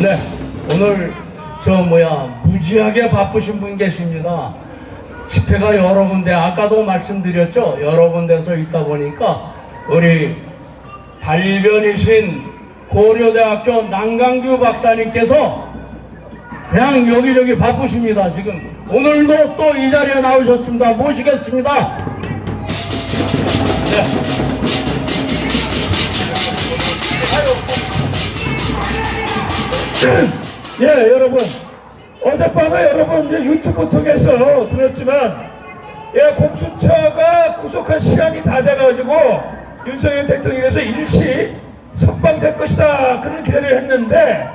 네, 오늘 저 뭐야 무지하게 바쁘신 분 계십니다. 집회가 여러 군데 아까도 말씀드렸죠. 여러 군데서 있다 보니까 우리 달변이신 고려대학교 남강규 박사님께서 그냥 여기저기 바쁘십니다. 지금 오늘도 또 이 자리에 나오셨습니다. 모시겠습니다. 네. 예, 여러분. 어젯밤에 여러분 이제 유튜브 통해서 들었지만, 예, 공수처가 구속한 시간이 다 돼가지고 윤석열 대통령께서 일시 석방될 것이다. 그런 기대를 했는데,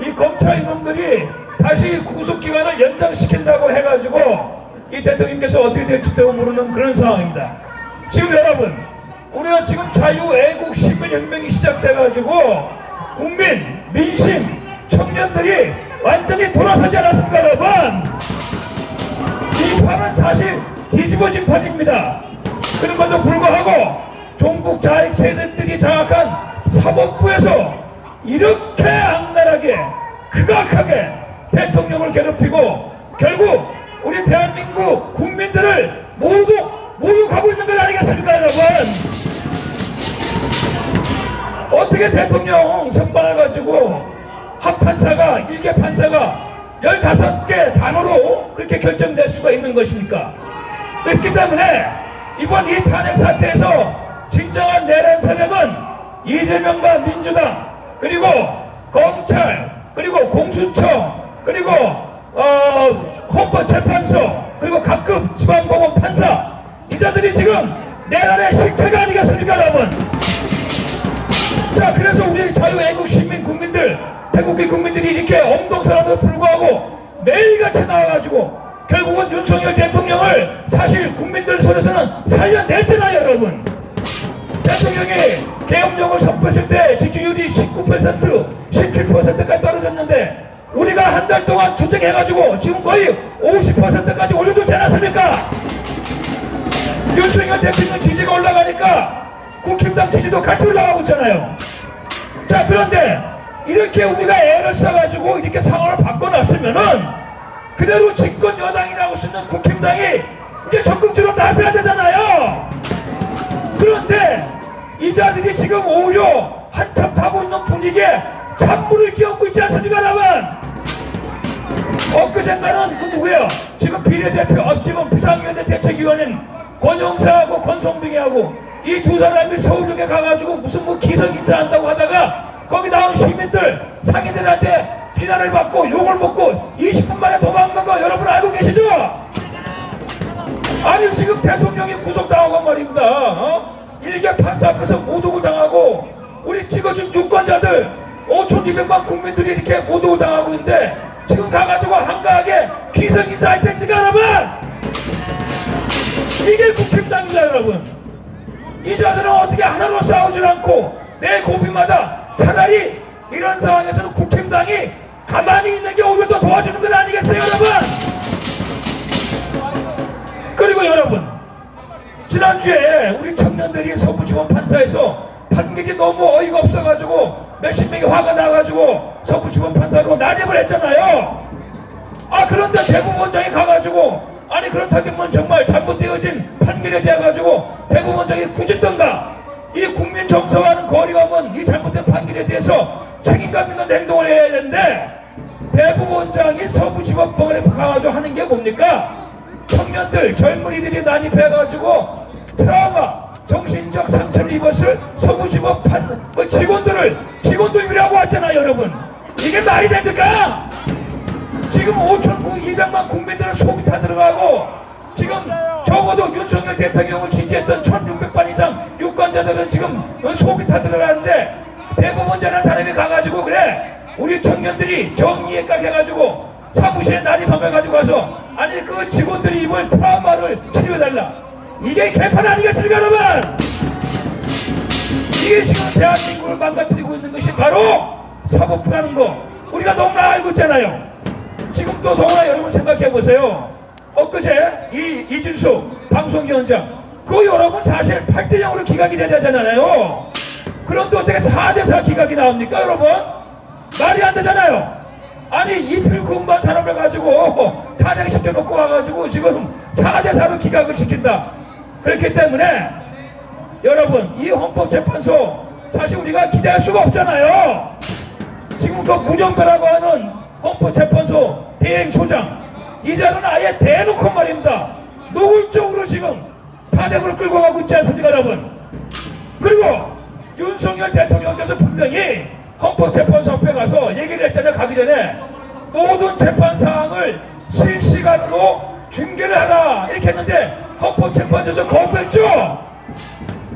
이 검찰 이놈들이 다시 구속기간을 연장시킨다고 해가지고 이 대통령께서 어떻게 될지도 모르는 그런 상황입니다. 지금 여러분, 우리가 지금 자유애국 시민혁명이 시작돼가지고 국민, 민심, 청년들이 완전히 돌아서지 않았습니까, 여러분? 이 판은 사실 뒤집어진 판입니다. 그럼에도 불구하고 종북 자익 세력들이 장악한 사법부에서 이렇게 악랄하게 극악하게 대통령을 괴롭히고 결국 우리 대한민국 국민들을 모두 모욕하고 있는 것 아니겠습니까, 여러분? 어떻게 대통령 선발해가지고 한 판사가 일개 판사가 15개 단어로 그렇게 결정될 수가 있는 것입니까? 그렇기 때문에 이번 이 탄핵 사태에서 진정한 내란 세력은 이재명과 민주당 그리고 검찰 그리고 공수처 그리고 어, 헌법재판소 그리고 각급 지방법원 판사 이자들이 지금 내란의 실체가 아니겠습니까 여러분 자 그래서 우리 자유애국 시민 국민들 태국의 국민들이 이렇게 엄동설한데도 불구하고 매일같이 나와가지고 결국은 윤석열 대통령을 사실 국민들 손에서는 살려냈잖아요 여러분. 대통령이 계엄령을 선포했을 때 지지율이 19% 17%까지 떨어졌는데 우리가 한 달 동안 투쟁해가지고 지금 거의 50%까지 올려줬지 않았습니까? 윤석열 대통령 지지가 올라가니까 국힘당 지지도 같이 올라가고 있잖아요. 자 그런데 이렇게 우리가 애를 써가지고 이렇게 상황을 바꿔놨으면은 그대로 집권 여당이라고 쓰는 국힘당이 이제 적극적으로 나서야 되잖아요. 그런데 이 자들이 지금 오히려 한참 타고 있는 분위기에 찬물을 끼얹고 있지 않습니까 여러분? 엊그젠가는 그 누구예요? 지금 비례대표 어, 지금 비상위원회 대책위원인 권영사하고 권성동이하고 이 두 사람이 서울역에 가가지고 무슨 뭐 기성인사 한다고 하다가 거기 나온 시민들 상인들한테 비난을 받고 욕을 먹고 20분 만에 도망간 거 여러분 알고 계시죠? 아니 지금 대통령이 구속당하고 말입니다 어? 일개 판사 앞에서 모독을 당하고 우리 찍어준 유권자들 5,200만 국민들이 이렇게 모독을 당하고 있는데 차라리 이런 상황에서는 국힘당이 가만히 있는 게 오히려 더 도와주는 건 아니겠어요 여러분? 그리고 여러분 지난주에 우리 청년들이 서부지원 판사에서 판결이 너무 어이가 없어가지고 몇십 명이 화가 나가지고 서부지원 판사로 난입을 했잖아요. 아 그런데 대법원장이 가가지고 아니 그렇다면 정말 잘못되어진 판결에 대해 가지고 대법원장이 굳었던가 이 국민 정서와는 거리가 먼 이 잘못된 판결에 대해서 책임감 있는 행동을 해야 되는데 대법원장이 서부지법법원에 가가지고 하는 게 뭡니까 청년들 젊은이들이 난입해가지고 트라우마 정신적 상처를 입었을 서부지법 판, 그 직원들을 직원들 위라고 왔잖아요 여러분 이게 말이 됩니까? 지금 5,200만 국민들은 속이 타 들어가고 지금 적어도 윤석열 대통령을 지지했던 1,600만 이상 유권자들은 지금 속이 타 들어가는데 대법원장이라는 사람이 가가지고 그래. 우리 청년들이 정의에 깍해가지고 사무실에 난입해가지고 와서 아니 그 직원들이 입을 트라우마를 치료해달라. 이게 개판 아니겠습니까 여러분? 이게 지금 대한민국을 망가뜨리고 있는 것이 바로 사법부라는 거. 우리가 너무나 알고 있잖아요. 지금 또 더구나 여러분 생각해 보세요. 엊그제 이 이준수 방송위원장 그 여러분 사실 8대 0으로 기각이 되잖아요. 그런데 어떻게 4대 4 기각이 나옵니까 여러분? 말이 안 되잖아요. 아니 이틀 근무한 사람을 가지고 탄핵시켜 놓고 와가지고 지금 4대4로 기각을 시킨다. 그렇기 때문에 여러분 이 헌법재판소 사실 우리가 기대할 수가 없잖아요. 지금 그 문영배라고 하는 헌법재판소 대행소장 이 자는 아예 대놓고 말입니다. 노골적으로 지금 탄핵으로 끌고 가고 있지 않습니까 여러분? 그리고 윤석열 대통령께서 분명히 헌법재판소 앞에 가서 얘기를 했잖아요. 가기 전에 모든 재판 사항을 실시간으로 중계를 하라. 이렇게 했는데 헌법재판소에서 거부했죠.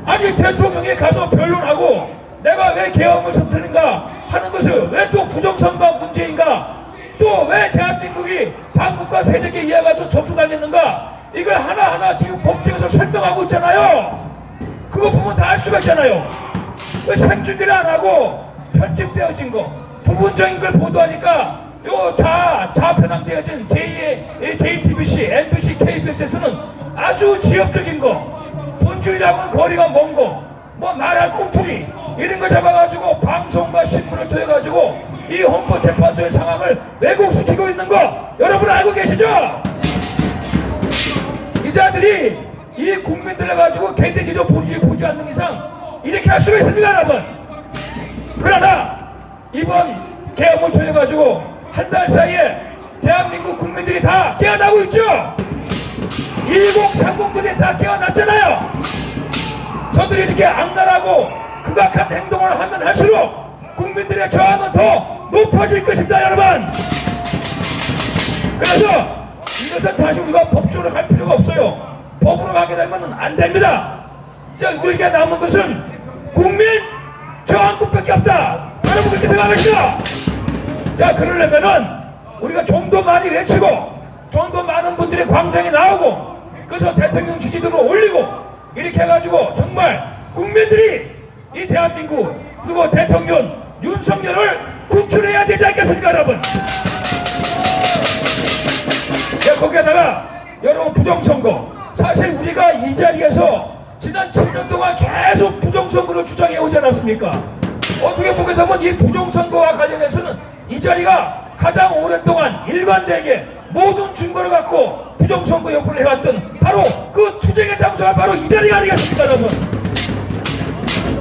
아니 대통령이 가서 변론하고 내가 왜 계엄을 선택인가 하는 것을 왜 또 부정선거 문제인가? 또 왜 대한민국이 반국가 세력에 의해 가지고 접수당했는가? 이걸 하나하나 지금 법정에서 설명하고 있잖아요. 그거 보면 다 알 수가 있잖아요 왜 생중계를 안 하고 편집되어진 거 부분적인 걸 보도하니까 요자 자편향되어진 제2의 JTBC, MBC, KBS에서는 아주 지역적인 거 본질하고는 거리가 먼 거, 뭐 말할 꿈틀이 이런 거 잡아가지고 방송과 신문을 통해 가지고 이 헌법 재판소의 상황을 왜곡시키고 있는 거 여러분 알고 계시죠? 이 자들이 이 국민들을 가지고 개돼지로 보지, 보지 않는 이상 이렇게 할 수가 있습니다 여러분 그러나 이번 개혁을 통해 가지고 한 달 사이에 대한민국 국민들이 다 깨어나고 있죠 1030들이 다 깨어났잖아요 저들이 이렇게 악랄하고 극악한 행동을 하면 할수록 국민들의 저항은 더 높아질 것입니다 여러분 그래서 이것은 사실 우리가 법적으로 갈 필요가 없어요. 법으로 가게 되면 안 됩니다. 자, 우리가 남은 것은 국민 저항권밖에 없다. 여러분 그렇게 생각하시죠? 자, 그러려면은 우리가 좀 더 많이 외치고 좀 더 많은 분들이 광장에 나오고 그래서 대통령 지지도를 올리고 이렇게 해가지고 정말 국민들이 이 대한민국 그리고 대통령 윤석열을 구출해야 되지 않겠습니까 여러분? 자, 거기에다가 여러분 부정선거 사실 우리가 이 자리에서 지난 7년 동안 계속 부정선거를 주장해 오지 않았습니까? 어떻게 보게 되면 이 부정선거와 관련해서는 이 자리가 가장 오랫동안 일관되게 모든 증거를 갖고 부정선거 여부를 해왔던 바로 그 투쟁의 장소가 바로 이 자리가 아니겠습니까 여러분?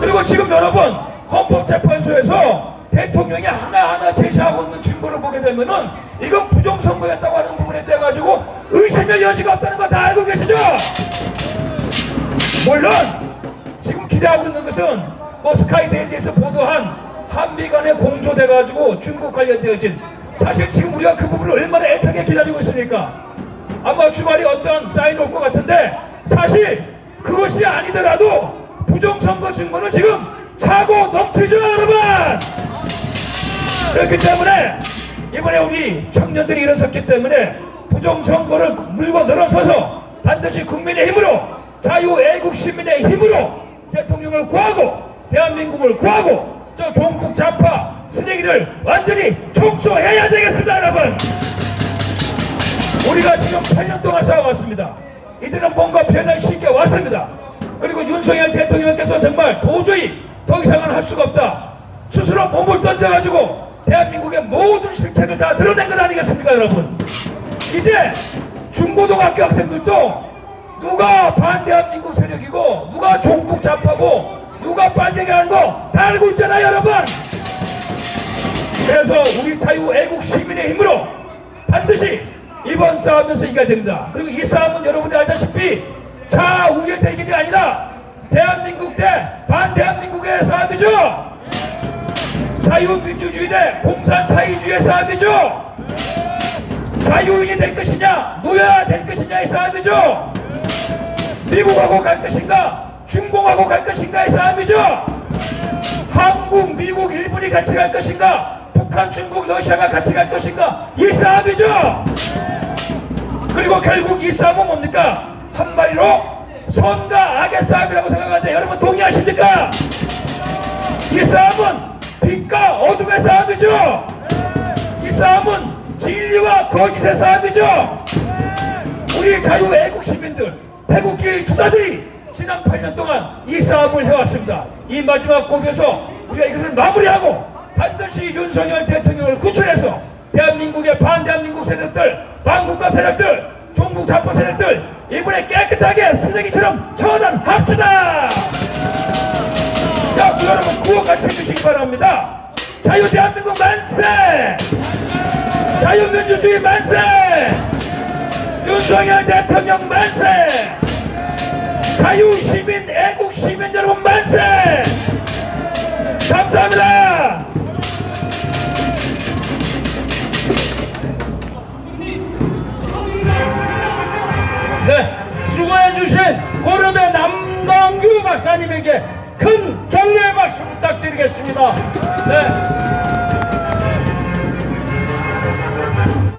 그리고 지금 여러분 헌법재판소에서 대통령이 하나하나 제시하고 있는 증거를 보게 되면은 이건 부정선거였다고 하는 부분에 대해 가지고 의심의 여지가 없다는 거 다 알고 계시죠? 물론 지금 기대하고 있는 것은 뭐 스카이데일리에서 보도한 한미 간에 공조돼 가지고 중국 관련되어진 사실 지금 우리가 그 부분을 얼마나 애타게 기다리고 있습니까? 아마 주말에 어떤 사인 올 것 같은데 사실 그것이 아니더라도 부정선거 증거는 지금 차고 넘치죠 여러분 그렇기 때문에 이번에 우리 청년들이 일어섰기 때문에 부정선거를 물고 늘어서서 반드시 국민의 힘으로 자유 애국 시민의 힘으로 대통령을 구하고 대한민국을 구하고 저 종북 좌파 쓰레기를 완전히 청소해야 되겠습니다 여러분 우리가 지금 8년 동안 싸워왔습니다. 이들은 뭔가 변화를 시켜 왔습니다. 그리고 윤석열 대통령께서 정말 도저히 더 이상은 할 수가 없다. 스스로 몸을 던져가지고 대한민국의 모든 실체를 다 드러낸 것 아니겠습니까, 여러분? 이제 중고등학교 학생들도 누가 반대한 민국 세력이고 누가 종북 좌파고 누가 반대하는 거 다 알고 있잖아요, 여러분. 그래서 우리 자유 애국 시민의 힘으로 반드시 이번 싸움에서 이겨야 됩니다. 그리고 이 싸움은 여러분들 알다시피 좌우의 대결이 아니라 대한민국 대 반대한민국의 싸움이죠. 자유민주주의 대 공산사회주의의 싸움이죠. 자유인이 될 것이냐 노예가 될 것이냐의 싸움이죠. 미국하고 갈 것인가 중공하고 갈 것인가의 싸움이죠. 한국, 미국, 일본이 같이 갈 것인가 북한, 중국, 러시아가 같이 갈 것인가 이 싸움이죠. 그리고 결국 이 싸움은 뭡니까? 한마디로 선과 악의 싸움이라고 생각하는데 여러분 동의하십니까? 이 싸움은 빛과 어둠의 싸움이죠. 이 싸움은 진리와 거짓의 싸움이죠. 우리 자유 애국 시민들, 태국기 투자들이 지난 8년 동안 이 싸움을 해왔습니다. 이 마지막 곡에서 우리가 이것을 마무리하고 반드시 윤석열 대통령을 구출해서 대한민국의 반대한민국 세력들, 반국가 세력들, 종북 자포 세력들 이번에 깨끗하게 쓰레기처럼 처단합시다. 자, 그 여러분 구호까지 해주시기 바랍니다. 자유 대한민국 만세! 자유민주주의 만세! 윤석열 대통령 만세! 자유시민, 애국시민 여러분 만세! 감사합니다! 네, 수고해주신 고려대 남광규 박사님에게 큰 격려의 박수 부탁드리겠습니다. 네.